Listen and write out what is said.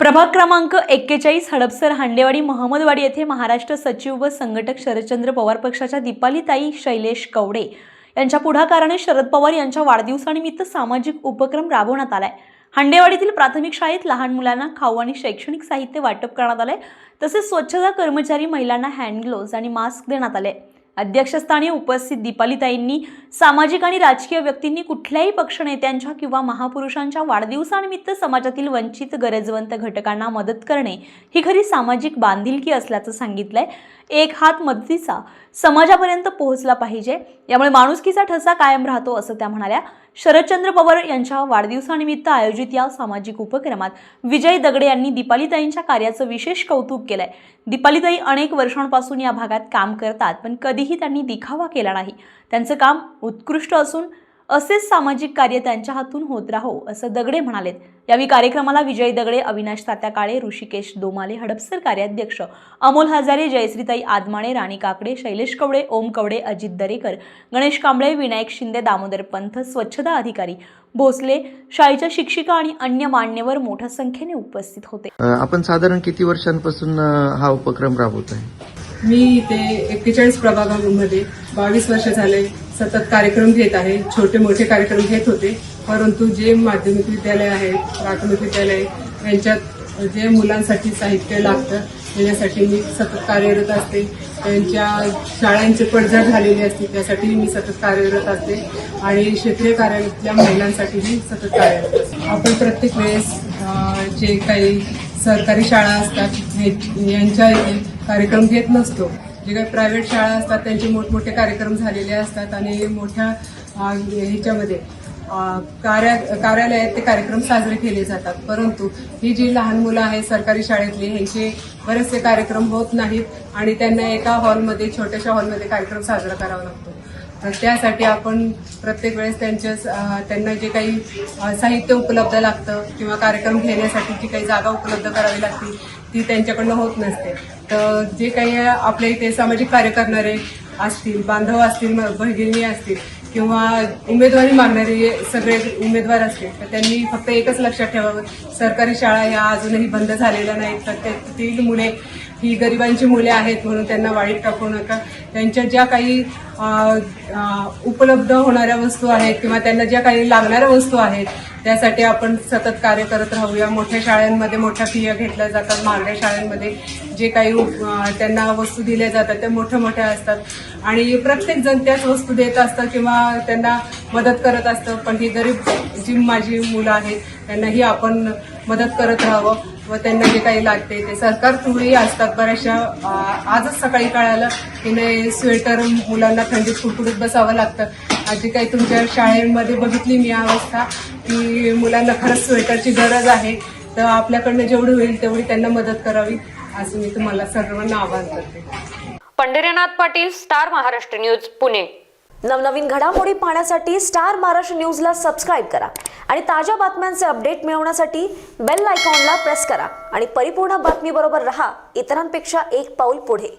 प्रभाग क्रमांक एक्केचाळीस हडपसर हांडेवाडी महमदवाडी येथे महाराष्ट्र सचिव व संघटक शरदचंद्र पवार पक्षाच्या दीपालीताई शैलेश कवडे यांच्या पुढाकाराने शरद पवार यांच्या वाढदिवसानिमित्त सामाजिक उपक्रम राबवण्यात आलाय. हांडेवाडीतील प्राथमिक शाळेत लहान मुलांना खाऊ आणि शैक्षणिक साहित्य वाटप करण्यात आलंय. तसेच स्वच्छता कर्मचारी महिलांना हँडग्लोव्ज आणि मास्क देण्यात आले अध्यक्षस्थानी उपस्थित दीपालीताईंनी सामाजिक आणि राजकीय व्यक्तींनी कुठल्याही पक्षनेत्यांच्या किंवा महापुरुषांच्या वाढदिवसानिमित्त समाजातील वंचित गरजवंत घटकांना मदत करणे ही खरी सामाजिक बांधिलकी असल्याचं सांगितलंय. एक हात मदतीचा समाजापर्यंत पोहोचला पाहिजे. यामुळे माणुसकीचा ठसा कायम राहतो असं त्या म्हणाल्या. शरदचंद्र पवार यांच्या वाढदिवसानिमित्त आयोजित या सामाजिक उपक्रमात विजय दगडे यांनी दीपालीताईंच्या कार्याचं विशेष कौतुक केलंय. दीपालीताई अनेक वर्षांपासून या भागात काम करतात पण कधी कधीही त्यांनी दिखावा केला नाही. त्यांचं काम उत्कृष्ट असून असेच सामाजिक कार्य त्यांच्या हातून होत राहो असं दगडे म्हणालेत. यावेळी कार्यक्रमाला विजय दगडे अविनाश तात्या काळे ऋषिकेश दोमाले हडपसर कार्याध्यक्ष अमोल हजारे जयश्रीताई आदमाणे राणी काकडे शैलेश कवडे ओम कवडे अजित दरेकर गणेश कांबळे विनायक शिंदे दामोदर पंथ स्वच्छता अधिकारी भोसले शाळेच्या शिक्षिका आणि अन्य मान्यवर मोठ्या संख्येने उपस्थित होते. आपण साधारण किती वर्षांपासून हा उपक्रम राबवत आहे? मी इथे एक्केचाळीस प्रभागामध्ये बावीस वर्ष झाले सतत कार्यक्रम घेत आहे. छोटे मोठे कार्यक्रम घेत होते. परंतु जे माध्यमिक विद्यालय आहेत प्राथमिक विद्यालय यांच्यात जे मुलांसाठी साहित्य लागतं त्याच्यासाठी मी सतत कार्यरत असते. त्यांच्या शाळांचे पडझड झालेली असते त्यासाठी मी सतत कार्यरत असते. आणि क्षेत्रीय कार्यालयातल्या महिलांसाठीही सतत कार्यरत असते. आपण प्रत्येक वेळेस जे काही सरकारी शाळा असतात यांच्या इथे कार्यक्रम घेत नसतो. जे काही प्रायव्हेट शाळा असतात त्यांचे मोठमोठे कार्यक्रम झालेले असतात आणि मोठ्या ह्याच्यामध्ये कार्या कार्यालयात ते कार्यक्रम साजरे केले जातात. परंतु ही जी लहान मुलं आहेत सरकारी शाळेतली ह्यांचे बरेचसे कार्यक्रम होत नाहीत आणि त्यांना एका हॉलमध्ये छोट्याशा हॉलमध्ये कार्यक्रम साजरा करावा लागतो. तर त्यासाठी आपण प्रत्येक वेळेस त्यांच्या त्यांना जे काही साहित्य उपलब्ध लागतं किंवा कार्यक्रम घेण्यासाठी जी काही जागा उपलब्ध करावी लागते ती त्यांच्याकडनं होत नसते. तर जे काही आपल्या इथे सामाजिक कार्य करणारे असतील बांधव असतील म- भगिनी असतील किंवा उमेदवारी मागणारे सगळे उमेदवार असतील तर त्यांनी फक्त एकच लक्षात ठेवावं. सरकारी शाळा ह्या अजूनही बंद झालेल्या नाहीत. तर त्यातील मुले ही गरिबांची मुले आहेत म्हणून त्यांना वाईट टाकू नका. त्यांच्या ज्या काही उपलब्ध होणाऱ्या वस्तू आहेत किंवा त्यांना ज्या काही लागणाऱ्या वस्तू आहेत त्यासाठी आपण सतत कार्य करत राहूया. मोठ्या शाळांमध्ये मोठ्या फिया घेतल्या जातात. महागड्या शाळांमध्ये जे काही त्यांना वस्तू दिल्या जातात त्या मोठ्या मोठ्या असतात. आणि प्रत्येक जण त्याच वस्तू देत असतं किंवा त्यांना मदत करत असतं. पण ही गरीब जी माझी मुलं आहेत त्यांनाही आपण मदत करत राहावं व त्यांना जे काही लागते ते सरकार थ्रूही असतात. बऱ्याचशा आजच सकाळी कळालं की नाही स्वेटर मुलांना थंडीत कुडकुडीत बसावं लागतं. आजी काही तुमच्या शाळेमध्ये बघितली मी अवस्था की मुलांना खरंच स्वेटरची गरज आहे. तर आपल्याकडनं जेवढी होईल तेवढी त्यांना मदत करावी असं मी तुम्हाला सर्वांना आवाहन करते. Pandharinath Patil star Maharashtra news Pune. नवनवीन घडामोडी पाहण्यासाठी स्टार महाराष्ट्र न्यूजला सबस्क्राईब करा आणि ताज्या बातम्यांचे अपडेट मिळवण्यासाठी बेल आयकॉनला प्रेस करा. आणि परिपूर्ण बातमीबरोबर रहा इतरांपेक्षा एक पाऊल पुढे.